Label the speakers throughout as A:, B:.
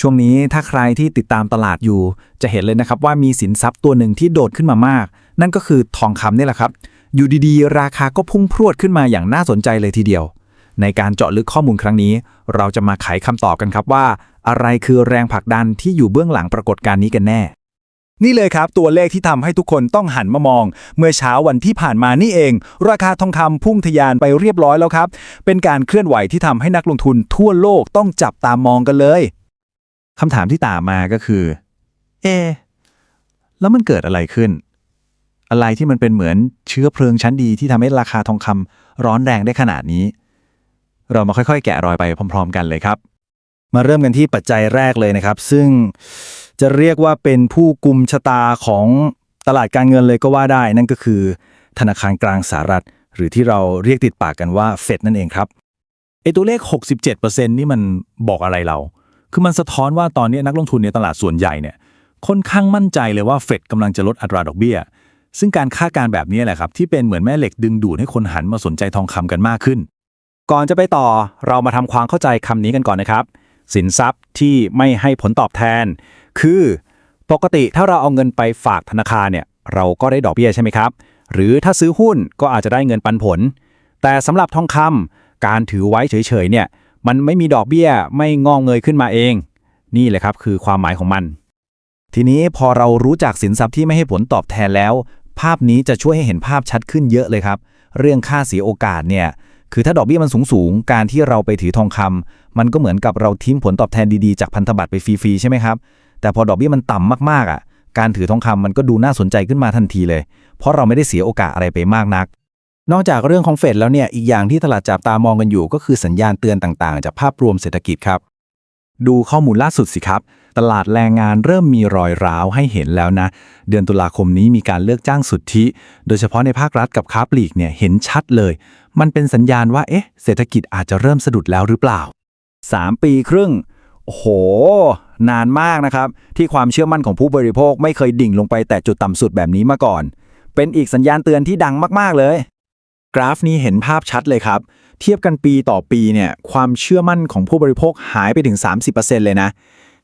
A: ช่วงนี้ถ้าใครที่ติดตามตลาดอยู่ จะเห็นเลยนะครับว่ามีสินทรัพย์ตัวหนึ่งที่โดดขึ้นมามาก นั่นก็คือทองคำนี่แหละครับ อยู่ดีๆ ราคาก็พุ่งพรวดขึ้นมาอย่างน่าสนใจเลยทีเดียว ในการเจาะลึกข้อมูลครั้งนี้ เราจะมาไขคำตอบกันครับว่า อะไรคือแรงผลักดันที่อยู่เบื้องหลังปรากฏการณ์นี้กันแน่
B: นี่เลยครับ ตัวเลขที่ทำให้ทุกคนต้องหันมามอง เมื่อเช้าวันที่ผ่านมานี่เอง ราคาทองคำพุ่งทะยานไปเรียบร้อยแล้วครับ เป็นการเคลื่อนไหวที่ทำให้นักลงทุนทั่วโลกต้องจับตามองกันเลย
A: คำถามที่ตามมาก็คือ เอ แล้วมันเกิดอะไรขึ้น อะไรที่มันเป็นเหมือนเชื้อเพลิงชั้นดีที่ทำให้ราคาทองคำร้อนแรงได้ขนาดนี้ เรามาค่อยๆ แกะรอยไปพร้อม ๆ กันเลยครับ
B: มาเริ่มกันที่ปัจจัยแรกเลยนะครับ ซึ่งจะเรียกว่าเป็นผู้กุมชะตาของตลาดการเงินเลยก็ว่าได้ นั่นก็คือ ธนาคารกลางสหรัฐ หรือที่เราเรียกติดปากกันว่าเฟดนั่นเองครับไอตัวเลข 67%นี่มันบอกอะไรเรา คือมันสะท้อนว่าตอนนี้นักลงทุนในตลาดส่วนใหญ่เนี่ยค่อนข้างมั่นใจเลยว่าเฟดกำลังจะลดอัตราดอกเบี้ย ซึ่งการคาดการณ์แบบนี้แหละครับที่เป็นเหมือนแม่เหล็กดึงดูดให้คนหันมาสนใจทองคำกันมากขึ้น ก่อนจะไปต่อเรามาทำความเข้าใจคำนี้กันก่อนนะครับ สินทรัพย์ที่ไม่ให้ผลตอบแทน คือ ปกติถ้าเราเอาเงินไปฝากธนาคารเนี่ยเราก็ได้ดอกเบี้ยใช่ไหมครับ หรือถ้าซื้อหุ้นก็อาจจะได้เงินปันผล แต่สำหรับทองคำการถือไว้เฉยๆเนี่ย มันไม่มีดอกเบี้ยไม่งอกเงยขึ้นมาเอง นี่แหละครับคือความหมายของมัน ทีนี้พอเรารู้จักสินทรัพย์ที่ไม่ให้ผลตอบแทนแล้ว ภาพนี้จะช่วยให้เห็นภาพชัดขึ้นเยอะเลยครับ เรื่องค่าเสียโอกาสเนี่ยคือถ้าดอกเบี้ยมันสูงสูงการที่เราไปถือทองคำมันก็เหมือนกับเราทิ้มผลตอบแทนดีๆจากพันธบัตรไปฟรีๆใช่ไหมครับแต่พอดอกเบี้ยมันต่ำมากๆอะการถือทองคำมันก็ดูน่าสนใจขึ้นมาทันทีเลย เพราะเราไม่ได้เสียโอกาสอะไรไปมากนัก นอกจากเรื่องของเฟดแล้วเนี่ยอีกอย่างที่ตลาดจับตามองกันอยู่ ก็คือสัญญาณเตือนต่างๆ จากภาพรวมเศรษฐกิจครับ ดูข้อมูลล่าสุดสิครับ ตลาดแรงงานเริ่มมีรอยร้าวให้เห็นแล้วนะ เดือนตุลาคมนี้มีการเลือกจ้างสุทธิ โดยเฉพาะในภาครัฐกับค้าปลีกเนี่ยเห็นชัดเลย มันเป็นสัญญาณว่าเอ๊ะเศรษฐกิจอาจจะเริ่มสะดุดแล้วหรือเปล่า 3 ปีครึ่งโอ้โห นานมากนะครับ ที่ความเชื่อมั่นของผู้บริโภคไม่เคยดิ่งลงไปแต่จุดต่ำสุดแบบนี้มาก่อน เป็นอีกสัญญาณเตือนที่ดังมากๆเลย กราฟนี้เห็นภาพชัดเลยครับ เทียบกันปีต่อปีเนี่ยความเชื่อมั่นของผู้บริโภคหายไปถึง 30%เลยนะ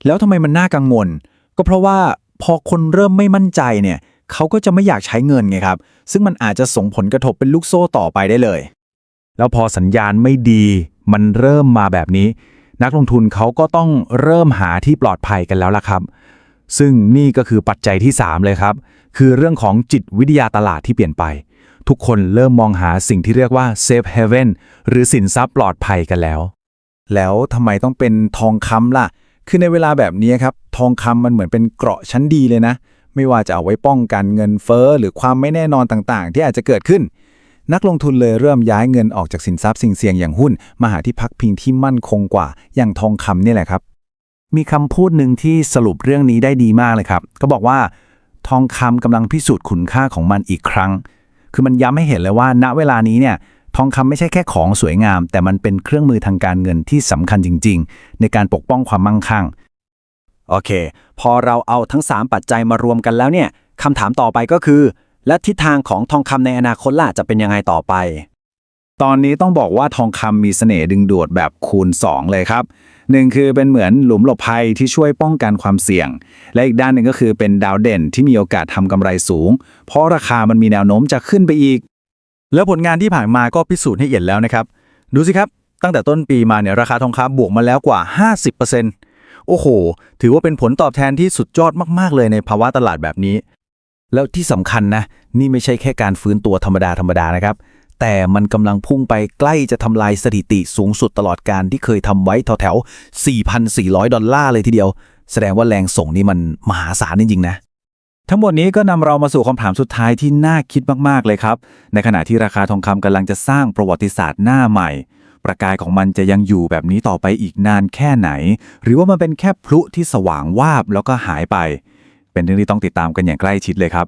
B: แล้วทำไมมันน่ากังวล ก็เพราะว่าพอคนเริ่มไม่มั่นใจเนี่ยเขาก็จะไม่อยากใช้เงินไงครับ ซึ่งมันอาจจะส่งผลกระทบเป็นลูกโซ่ต่อไปได้เลย แล้วพอสัญญาณไม่ดี มันเริ่มมาแบบนี้ นักลงทุนเขาก็ต้องเริ่มหาที่ปลอดภัยกันแล้วล่ะครับ ซึ่งนี่ก็คือปัจจัยที่ 3 เลยครับ คือเรื่องของจิตวิทยาตลาดที่เปลี่ยนไป ทุกคนเริ่มมองหาสิ่งที่เรียกว่า safe haven หรือสินทรัพย์ปลอดภัยกันแล้ว แล้วทำไมต้องเป็นทองคำล่ะ คือในเวลาแบบนี้ครับ ทองคำมันเหมือนเป็นเกราะชั้นดีเลยนะ ไม่ว่าจะเอาไว้ป้องกันเงินเฟ้อหรือความไม่แน่นอนต่างๆ ที่อาจจะเกิดขึ้น นักลงทุนเลยเริ่มย้ายเงินออกจากสินทรัพย์สิ่งเสี่ยงอย่างหุ้น มาหาที่พักพิงที่มั่นคงกว่า อย่างทองคำนี่แหละครับ มีคำพูดหนึ่งที่สรุปเรื่องนี้ได้ดีมากเลยครับ ก็บอกว่า ทองคำกำลังพิสูจน์คุณค่าของมันอีกครั้ง คือมันย้ำให้เห็นเลยว่า ณเวลานี้เนี่ยทองคำไม่ใช่แค่ของสวยงาม แต่มันเป็นเครื่องมือทางการเงินที่สำคัญจริง ๆ ในการปกป้องความมั่งคั่ง โอเค พอเราเอาทั้ง 3 ปัจจัยมารวมกันแล้วเนี่ยคำถามต่อไปก็คือ และทิศทางของทองคำในอนาคตล่ะจะเป็นยังไงต่อไป ตอนนี้ต้องบอกว่าทองคำมีเสน่ห์ดึงดูดแบบคูณ 2 เลยครับหนึ่งคือเป็นเหมือนหลุมหลบภัยที่ช่วยป้องกันความเสี่ยง และอีกด้านหนึ่งก็คือเป็นดาวเด่นที่มีโอกาสทำกำไรสูง เพราะราคามันมีแนวโน้มจะขึ้นไปอีก แล้วผลงานที่ผ่านมาก็พิสูจน์ให้เห็นแล้วนะครับ ดูสิครับ ตั้งแต่ต้นปีมาเนี่ยราคาทองคำบวกมาแล้วกว่า 50%โอ้โห ถือว่าเป็นผลตอบแทนที่สุดยอดมากๆ เลยในภาวะตลาดแบบนี้ แล้วที่สำคัญนะ นี่ไม่ใช่แค่การฟื้นตัวธรรมดาธรรมดานะครับ แต่มันกำลังพุ่งไปใกล้จะทำลายสถิติสูงสุดตลอดการที่เคยทำไว้แถวๆ 4,400 ดอลลาร์เลยทีเดียว แสดงว่าแรงส่งนี่มันมหาศาลจริงๆนะ ทั้งหมดนี้ก็นำเรามาสู่คำถามสุดท้ายที่น่าคิดมากๆเลยครับ ในขณะที่ราคาทองคำกำลังจะสร้างประวัติศาสตร์หน้าใหม่ ประกายของมันจะยังอยู่แบบนี้ต่อไปอีกนานแค่ไหน หรือว่ามันเป็นแค่พลุที่สว่างวาบแล้วก็หายไป เป็นเรื่องที่ต้องติดตามกันอย่างใกล้ชิดเลยครับ